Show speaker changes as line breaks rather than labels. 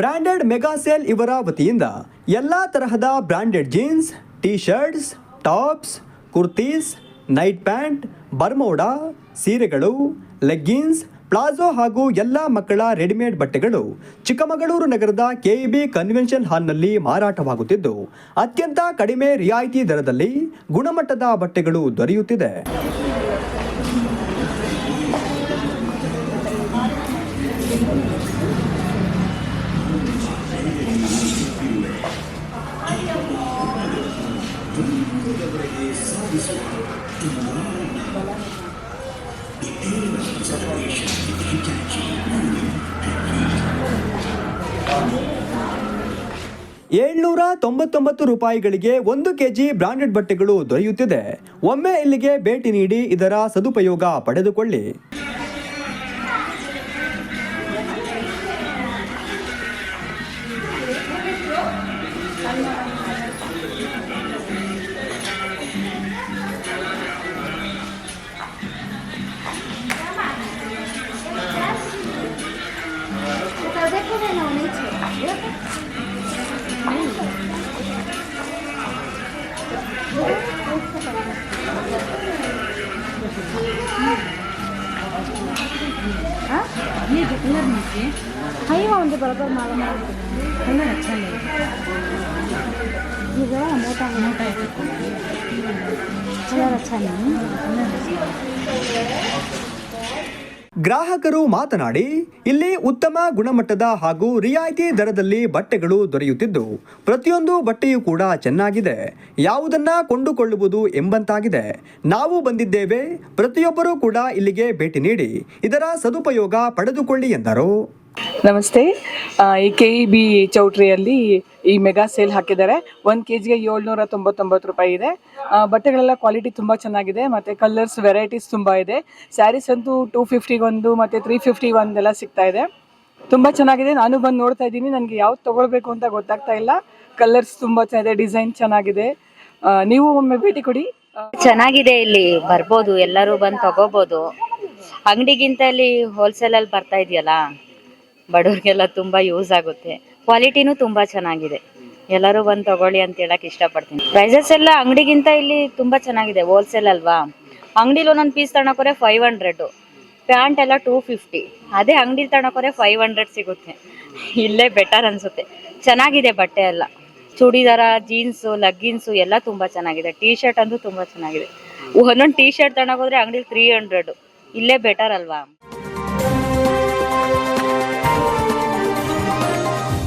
Branded mega sale ಇವರ ವತಿಯಿಂದ ಎಲ್ಲ ತರಹದ branded jeans T shirts tops, kurtis, night pant, Bermuda, ಸೀರೆಗಳು, ಲೆಗ್ಗಿನ್ಸ್, ಪ್ಲಾಜೋ ಹಾಗೂ ಎಲ್ಲ ಮಕ್ಕಳ ರೆಡಿಮೇಡ್ ಬಟ್ಟೆಗಳು ಚಿಕ್ಕಮಗಳೂರು ನಗರದ ಕೆಇಬಿ ಕನ್ವೆನ್ಷನ್ ಹಾಲ್ನಲ್ಲಿ ಮಾರಾಟವಾಗುತ್ತಿದ್ದು, ಅತ್ಯಂತ ಕಡಿಮೆ ರಿಯಾಯಿತಿ ದರದಲ್ಲಿ ಗುಣಮಟ್ಟದ ಬಟ್ಟೆಗಳು ದೊರೆಯುತ್ತಿದೆ. ಏಳ್ನೂರ ತೊಂಬತ್ತೊಂಬತ್ತು ರೂಪಾಯಿಗಳಿಗೆ ಒಂದು ಕೆಜಿ ಬ್ರಾಂಡೆಡ್ ಬಟ್ಟೆಗಳು ದೊರೆಯುತ್ತಿದೆ. ಒಮ್ಮೆ ಇಲ್ಲಿಗೆ ಭೇಟಿ ನೀಡಿ ಇದರ ಸದುಪಯೋಗ ಪಡೆದುಕೊಳ್ಳಿ.
ये कितना नीचे
हाई वहाँ मुझे बराबर मारा मारा
कलर अच्छा नहीं
ये जरा
मोटा मोटा
कलर अच्छा नहीं
ಗ್ರಾಹಕರು ಮಾತನಾಡಿ, ಇಲ್ಲಿ ಉತ್ತಮ ಗುಣಮಟ್ಟದ ಹಾಗೂ ರಿಯಾಯಿತಿ ದರದಲ್ಲಿ ಬಟ್ಟೆಗಳು ದೊರೆಯುತ್ತಿದ್ದು, ಪ್ರತಿಯೊಂದು ಬಟ್ಟೆಯೂ ಕೂಡ ಚೆನ್ನಾಗಿದೆ. ಯಾವುದನ್ನ ಕೊಂಡುಕೊಳ್ಳುವುದು ಎಂಬಂತಾಗಿದೆ. ನಾವು ಬಂದಿದ್ದೇವೆ, ಪ್ರತಿಯೊಬ್ಬರೂ ಕೂಡ ಇಲ್ಲಿಗೆ ಭೇಟಿ ನೀಡಿ, ಇದರ ಸದುಪಯೋಗ ಪಡೆದುಕೊಳ್ಳಿ ಎಂದರು.
ನಮಸ್ತೆ. ಈ ಕೆ ಬಿ ಚೌಟ್ರಿಯಲ್ಲಿ ಈ ಮೆಗಾ ಸೇಲ್ ಹಾಕಿದ್ದಾರೆ. ಒಂದು ಕೆ ಜಿಗೆ ಏಳ್ನೂರ ತೊಂಬತ್ತೊಂಬತ್ತು ರೂಪಾಯಿ ಇದೆ. ಬಟ್ಟೆಗಳೆಲ್ಲ ಕ್ವಾಲಿಟಿ ತುಂಬ ಚೆನ್ನಾಗಿದೆ, ಮತ್ತು ಕಲರ್ಸ್ ವೆರೈಟೀಸ್ ತುಂಬ ಇದೆ. ಸ್ಯಾರೀಸ್ ಅಂತೂ ಟೂ ಫಿಫ್ಟಿಗೊಂದು ಮತ್ತು ತ್ರೀ ಫಿಫ್ಟಿ ಒಂದೆಲ್ಲ ಸಿಗ್ತಾ ಇದೆ. ತುಂಬ ಚೆನ್ನಾಗಿದೆ. ನಾನು ಬಂದು ನೋಡ್ತಾ ಇದ್ದೀನಿ. ನನಗೆ ಯಾವ್ದು ತೊಗೊಳ್ಬೇಕು ಅಂತ ಗೊತ್ತಾಗ್ತಾ ಇಲ್ಲ. ಕಲರ್ಸ್ ತುಂಬ ಚೆನ್ನಾಗಿದೆ, ಡಿಸೈನ್ ಚೆನ್ನಾಗಿದೆ. ನೀವು ಒಮ್ಮೆ ಭೇಟಿ ಕೊಡಿ.
ಚೆನ್ನಾಗಿದೆ ಇಲ್ಲಿ. ಬರ್ಬೋದು. ಎಲ್ಲರೂ ಬಂದು ತಗೋಬೋದು. ಅಂಗಡಿಗಿಂತ ಇಲ್ಲಿ ಹೋಲ್ಸೇಲಲ್ಲಿ ಬರ್ತಾ ಇದೆಯಲ್ಲ? ಬಡವ್ರಿಗೆಲ್ಲ ತುಂಬ ಯೂಸ್ ಆಗುತ್ತೆ. ಕ್ವಾಲಿಟಿನೂ ತುಂಬ ಚೆನ್ನಾಗಿದೆ. ಎಲ್ಲರೂ ಬಂದು ತಗೊಳ್ಳಿ ಅಂತ ಹೇಳಕ್ ಇಷ್ಟಪಡ್ತೀನಿ. ಪ್ರೈಸಸ್ ಎಲ್ಲ ಅಂಗಡಿಗಿಂತ ಇಲ್ಲಿ ತುಂಬಾ ಚೆನ್ನಾಗಿದೆ. ಹೋಲ್ಸೇಲ್ ಅಲ್ವಾ? ಅಂಗಡಿಲಿ ಒಂದೊಂದು ಪೀಸ್ ತಗೊಳಕೋರೆ ಫೈವ್ ಹಂಡ್ರೆಡು ಪ್ಯಾಂಟ್ ಎಲ್ಲ ಟೂ ಫಿಫ್ಟಿ ಅದೇ ಅಂಗಡಿಲಿ ತಗೊಳಕೋರೆ ಫೈವ್ ಹಂಡ್ರೆಡ್ ಸಿಗುತ್ತೆ. ಇಲ್ಲೇ ಬೆಟರ್ ಅನ್ಸುತ್ತೆ. ಚೆನ್ನಾಗಿದೆ ಬಟ್ಟೆ ಎಲ್ಲ. ಚೂಡಿದಾರ ಜೀನ್ಸು ಲಗ್ಗಿನ್ಸು ಎಲ್ಲ ತುಂಬ ಚೆನ್ನಾಗಿದೆ. ಟೀ ಶರ್ಟ್ ಅಂತೂ ತುಂಬ ಚೆನ್ನಾಗಿದೆ. ಒಂದೊಂದು ಟೀ ಶರ್ಟ್ ತಗೊಂಡೋದ್ರೆ ಅಂಗಡಿಲಿ ತ್ರೀ ಹಂಡ್ರೆಡು ಇಲ್ಲೇ ಬೆಟರ್ ಅಲ್ವಾ?